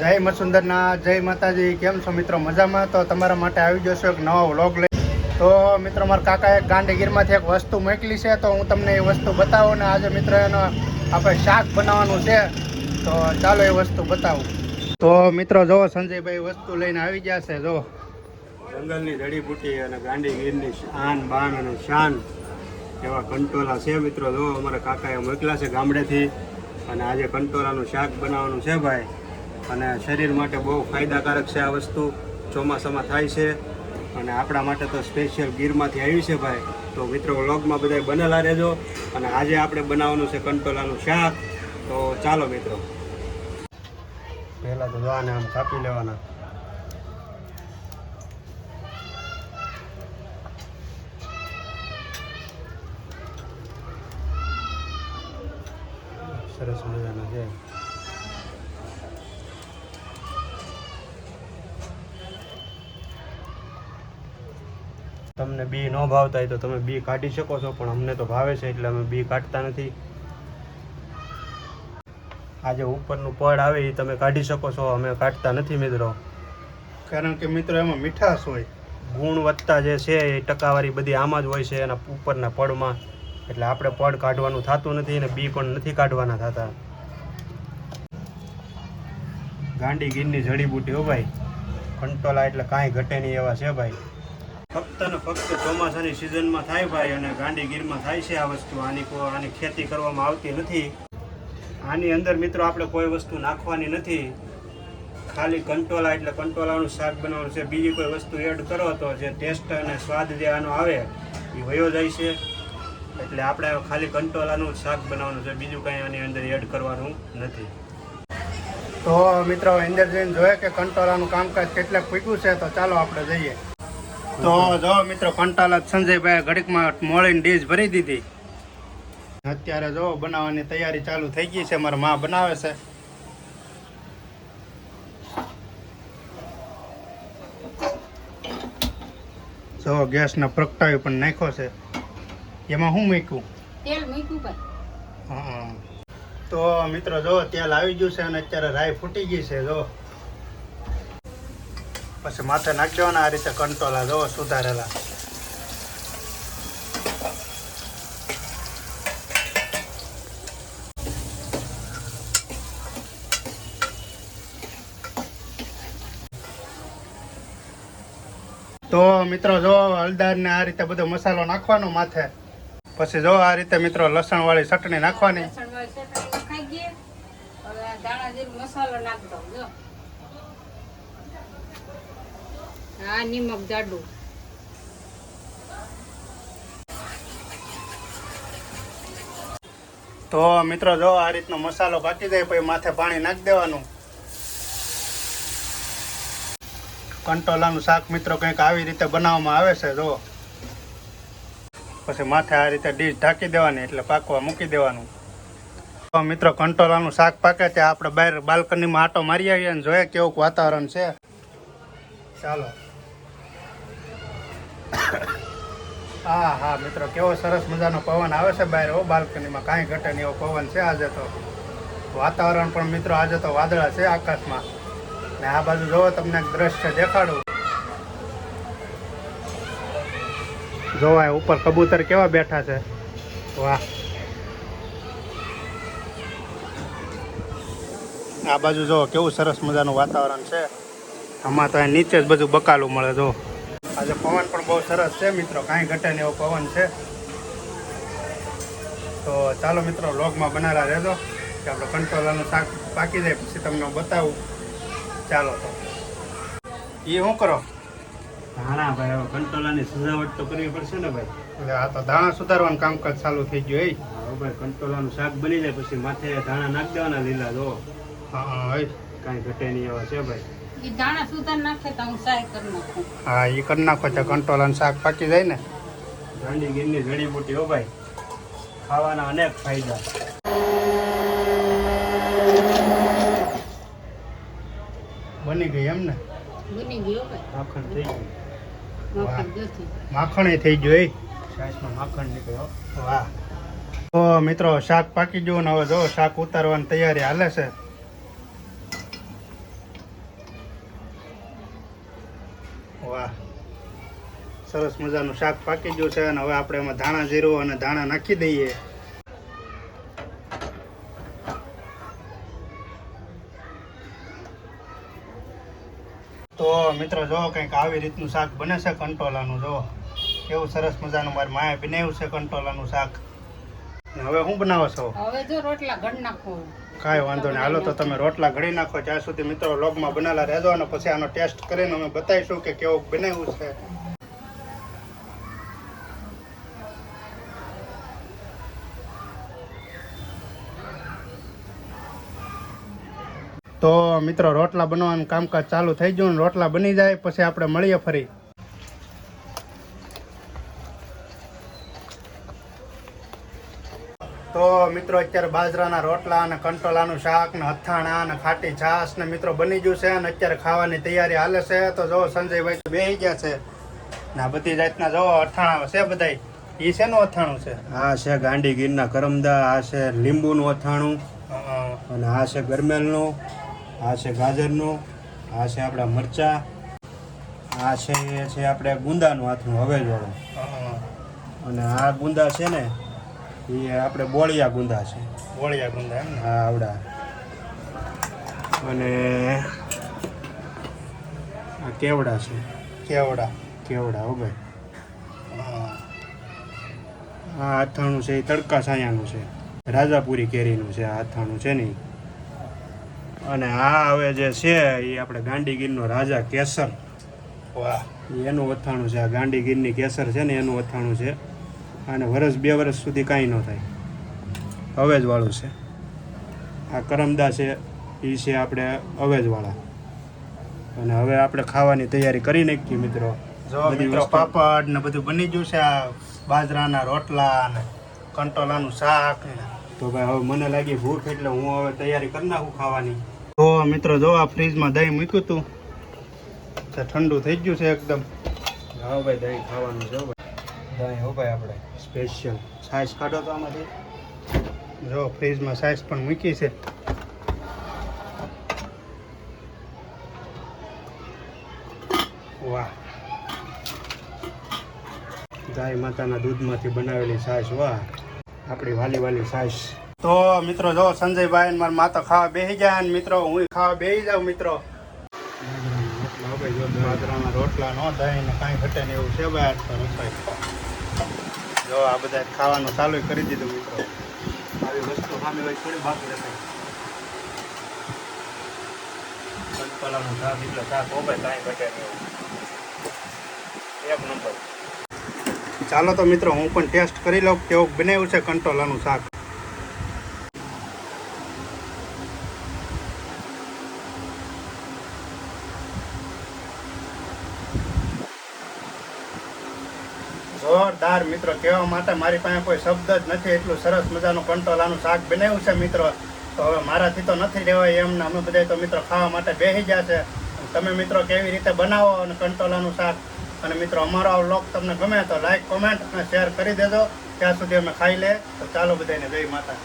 જય મસુંદરના જય માતાજી, કેમ છો મિત્રો? મજામાં? તો તમારા માટે આવી જશો એક નવો વ્લોગ લઈ. તો મિત્રો, મારા કાકાએ ગાંધીગીરમાંથી એક વસ્તુ મોકલી છે, તો હું તમને એ વસ્તુ બતાવું ને આજે મિત્રો એનો આપણે શાક બનાવવાનું છે. તો ચાલો એ વસ્તુ બતાવું. તો મિત્રો, જો સંજયભાઈ વસ્તુ લઈને આવી ગયા છે, જો. જંગલની જડીબુટી અને ગાંધીગીરની આન, બાન અને શાન એવા કંટોલા છે મિત્રો. જો અમારા કાકાએ મોકલા છે ગામડેથી. અને આજે કંટોલાનું શાક બનાવવાનું છે ભાઈ. અને શરીર માટે બહુ ફાયદાકારક છે આ વસ્તુ. ચોમાસામાં થાય છે. અને આપણા માટે તો સ્પેશિયલ ગીરમાંથી આવી છે ભાઈ. તો મિત્રો વ્લોગમાં બધા બનેલા રહેજો. અને આજે આપણે બનાવવાનું છે કંટોલાનું શાક. તો ચાલો મિત્રો. પહેલાં તો જોવાને આમ કાપી લેવાના. સરસ મજાના છે. તમને બી ન ભાવતા હોય તો તમે બી કાઢી શકો છો પણ અમને તો ભાવે છે એટલે અમે બી કાઢતા નથી. આ જે ઉપરનું પડ આવે એ તમે કાઢી શકો છો અમે કાઢતા નથી મિત્રો. કારણ કે મિત્રો એમાં મીઠાશ હોય. ગુણવત્તા જે છે એ ટકાવારી બધી આમાં જ હોય છે એના ઉપરના પડમાં. એટલે આપણે પડ કાઢવાનું થતું નથી અને બી પણ નથી કાઢવાના થતા. ગાંડી ગીરની જડીબુટી હો ભાઈ. કંટોલા એટલે કાંઈ ઘટે નહીં એવા છે ભાઈ. ફક્ત ને ફક્ત ચોમાસાની સિઝનમાં થાય ભાઈ અને ગાંડી ગીરમાં થાય છે આ વસ્તુ. આની આની ખેતી કરવામાં આવતી નથી. આની અંદર મિત્રો આપણે કોઈ વસ્તુ નાખવાની નથી. ખાલી કંટોલા એટલે કંટોલાનું શાક બનાવવાનું છે. બીજી કોઈ વસ્તુ એડ કરો તો જે ટેસ્ટ અને સ્વાદ જે આનો આવે એ વયો જાય છે. એટલે આપણે ખાલી કંટોલાનું શાક બનાવવાનું છે. બીજું કંઈ આની અંદર એડ કરવાનું નથી. તો મિત્રો, અંદર જઈને જોઈએ કે કંટોલાનું કામકાજ કેટલાક પૂગ્યું છે, તો ચાલો આપણે જઈએ. તો જો મિત્રો કંટાલા સંજયભાઈ ઘડીકમાં મોળીને ડીશ ભરી દીધી. અત્યારે જો બનાવવાની તૈયારી ચાલુ થઈ ગઈ છે મારા મા બનાવે છે. જો ગેસને પ્રગટાવી પણ નાખ્યો છે. એમાં શું મૂક્યું? તેલ મૂક્યું ભાઈ હા. તો મિત્રો જો તેલ આવી ગયું છે અને અત્યારે રાઈ ફૂટી ગઈ છે જો. પછી માથે નાખી દેવાના આ રીતે કંટોલા જો સુધારેલા. તો મિત્રો જો હળદર ને આ રીતે બધો મસાલો નાખવાનો માથે, પછી જો આ રીતે મિત્રો લસણ વાળી ચટણી નાખવાની લસણ વાળી ચટણી નખાઈ ગઈ હવે આ દાણા જીરું મસાલો નાખ દઉં જો હા જાડું તો મિત્રો જો આ રીતનો મસાલો પાકી જાય પછી માથે પાણી નાખી દેવાનું. કંટોલાનું શાક મિત્રો કંઈક આવી રીતે બનાવવામાં આવે છે, જો. પછી માથે આ રીતે ડીશ ઢાંકી દેવાની, એટલે પાકવા મૂકી દેવાનું. તો મિત્રો કંટોલાનું શાક પાકે ત્યાં આપણે બહાર બાલ્કનીમાં આટો મારી આવીએ અને જોઈએ કેવું વાતાવરણ છે. ચાલો. હા હા, મિત્રો, કેવો સરસ મજાનો પવન આવે છે બહાર, હો, બાલ્કનીમાં. કાંઈ ઘટે નહીં એવો પવન છે આજે તો. વાતાવરણ પણ, મિત્રો, આજે તો વાદળા છે આકાશમાં. ને આ બાજુ જોવો, તમને દ્રશ્ય દેખાડું. જોવાય ઉપર કબૂતર કેવા બેઠા છે. વાહ. આ બાજુ જો કેવું સરસ મજાનું વાતાવરણ છે. આમાં તો નીચે જ બધું બકાલું મળે જો આજે પવન પણ બહુ સરસ છે મિત્રો. કાંઈ ઘટે નહીં એવો પવન છે. તો ચાલો મિત્રો લોગમાં બનાવેલા રહેજો. કે આપણે કંટ્રોલાનું શાક પાકી જાય પછી તમને હું બતાવું. ચાલો તો. એ શું કરો? ધાણા ભાઈ હવે કંટ્રોલરની સજાવટ તો કરવી પડશે ને ભાઈ. એટલે આ તો ધાણા સુધારવાનું કામકાજ ચાલુ થઈ ગયું એ ભાઈ કંટોલાનું શાક બની જાય પછી માથે ધાણા નાખી દેવાના લીલા જો. હા હા. કાંઈ ઘટે નહીં એવા છે ભાઈ. એ દાણા સુધાર નાખે તો હું સાય કરી નાખું. હા એ કરી નાખો તો અને શાક પાકી જાય ને. ગાંડી ગીરની જડીબુટી હો ભાઈ. ખાવાના અનેક ફાયદા. બની ગઈ એમ ને? બની ગયો માખણ થઈ ગયું. માખણ થઈ ગયું એ. છાશમાં માખણ નીકળ્યો વાહ. તો મિત્રો શાક પાકી ગયું ને હવે જો શાક ઉતારવાની તૈયારી હાલે છે. સરસ મજાનું શાક પાકી ગયું છે અને હવે આપણે એમાં ધાણા જીરું અને ધાણા નાખી દઈએ. તો મિત્રો જો કંઈક આવી રીતનું શાક બને છે કંટોલાનું જો. કેવું સરસ મજાનું મારી માએ બનાવ્યું છે કંટોલાનું શાક. હવે હું બનાવો છો? હવે જો રોટલા ઘડી નાખો. કાંઈ વાંધો નહીં હાલો તો તમે રોટલા ઘડી નાખો. જ્યાં સુધી મિત્રો લોગમાં બનાવેલા રહેજો અને પછી આનો ટેસ્ટ કરીને અમે બતાવીશું કે કેવું બનાવ્યું છે. તો મિત્રો રોટલા બનાવવાનું કામકાજ ચાલુ થઈ ગયું રોટલા બની જાય પછી આપણે મળીએ ફરી. તો મિત્રો અત્યારે બાજરાના રોટલા અને કંટોલાનું શાક ને અથાણા અને ખાટી છાશ ને મિત્રો બની ગયું છે અને અત્યારે ખાવાની તૈયારી હાલે છે. તો જો સંજયભાઈ તો બેસી ગયા છે. ને આ બધી જાતના જો અથાણા છે બધાય. ઈ શેનું અથાણું છે? આ છે ગાંડી ગીરના કરમદા આ છે લીંબુનું અથાણું અને આ છે ગરમેલનું. આ છે ગાજરનું આ છે આપણા મરચા આ છે એ છે આપણે ગુંદાનું હાથનું હવેજવાળું અ, અને આ ગુંદા છે ને એ આપણે બોળિયા ગુંદા છે. બોળિયા ગુંદા એમ ને? હા આવડા. અને આ કેવડા છે. કેવડા. કેવડા હો ભાઈ. આ અથાણું છે એ તડકા સાયાનું છે. રાજાપુરી કેરીનું છે આ અથાણું છે ને ઈ. અને આ હવે જે છે એ આપણે ગાંડીગીરનો રાજા કેસર. વાહ. એનું અથાણું છે. આ ગાંડીગીરની કેસર છે ને એનું અથાણું છે. અને વરસ બે વર્ષ સુધી કાંઈ ન થાય. અવેજવાળું છે. આ કરમદા છે એ છે આપણે અવેજવાળા. અને હવે આપણે ખાવાની તૈયારી કરી નાખીએ મિત્રો. જો મિત્રો પાપડ ને બધું બની ગયું છે આ બાજરાના રોટલા ને કંટોલાનું શાક તો ભાઈ હવે મને લાગી ભૂખ એટલે હું હવે તૈયારી કરી નાખું ખાવાની. તો મિત્રો જો આ ફ્રીજમાં દહીં મૂક્યું હતું તે ઠંડુ થઈ ગયું છે એકદમ. હા ભાઈ દહીં ખાવાનું છે ભાઈ. દહીં હો ભાઈ આપણે. સ્પેશિયલ સાઇઝ કાઢો તો આમાંથી. જો ફ્રીજમાં સાઈઝ પણ મૂકી છે. વાહ. ગાય માતાના દૂધમાંથી બનાવેલી સાસ વાહ. આપણી વાલી વાલી છાશ તો મિત્રો જો સંજયભાઈ ને મારા માતા ખાવા બેસી જાય ને મિત્રો, હું ખાવા બેસી જાઉં મિત્રો. રોટલા નો દહીં ને કાંઈ ઘટે ને એવું છે ભાઈ તો રસોઈ જો આ બધા ખાવાનું ચાલુ કરી દીધું મિત્રો. આવી વસ્તુ સામે હોય થોડી બાકી રહેશે પલાનું શાક એટલે શાક હો ભાઈ કાંઈ ઘટે નહીં એક નંબર. ચાલો તો મિત્રો, હું પણ ટેસ્ટ કરી લઉં કેવું બનાવ્યું છે કંટોલાનું શાક. જોરદાર મિત્રો કહેવા માટે મારી પાસે કોઈ શબ્દ જ નથી. એટલું સરસ મજાનું કંટોલાનું શાક બનાવ્યું છે મિત્રો. તો હવે મારાથી તો નથી રહેવાય એમને અમે બધા તો મિત્રો ખાવા માટે બેસી ગયા છે. તમે મિત્રો કેવી રીતે બનાવો અને કંટોલાનું શાક? અને મિત્રો અમારો વ્લોગ તમને ગમે તો લાઈક કોમેન્ટ અને શેર કરી દેજો. ત્યાં સુધી અમે ખાઈ લે. તો ચાલો બધાને જય માતા